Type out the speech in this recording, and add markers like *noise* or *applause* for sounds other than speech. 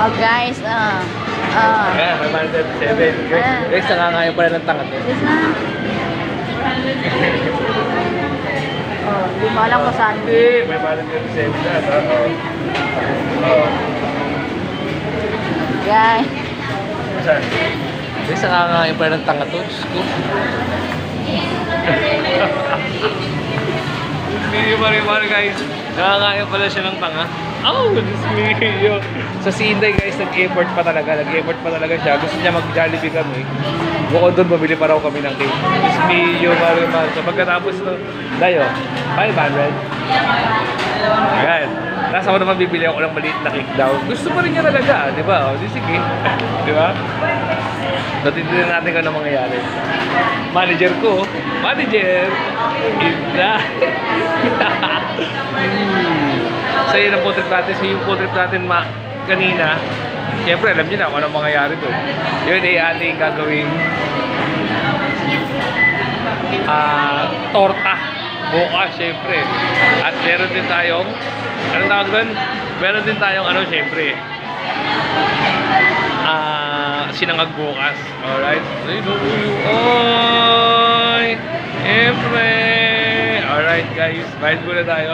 Oh guys, ah. Ah. Ayan, may 137. Guys, Ah. guys, nangangayon pala ng tanga to. Yes na. Oh, hindi mo alam kung saan. Hindi, may 137 na. Oo. Oo. Guys. Saan? Guys, nangangayon pala ng tanga to. Diyos ko. Video pa rin guys. Nakakaya pala siya ng tanga. Oh, Diyos mio. Sa si Inday guys, nag-effort pa talaga. Nag-effort pa talaga siya. Gusto niya mag-jollibee kami. Bukod doon, bumili pa raw kami ng cake. Diyos mio, pare man. So pagkatapos ito, dayo, 500. Ayan. Tapos ako naman bibili ako ng maliit na cake daw. Gusto pa rin niya talaga, di ba? O, di sige. *laughs* di ba? So, titignan natin kung ano mangyayari. Manager ko, manager, Inda. Hmm. *laughs* so, yun ang po trip natin. So, yung po trip natin ma kanina, Siyempre, alam niyo na kung anong mangyayari doon. Yun ay ating gagawing ah torta. Bukas, syempre. At meron din tayong, anong tawag doon? Meron din tayong, ano, syempre, ah sinangag bukas. Alright? Syempre! Alright, guys. Bayad muna tayo.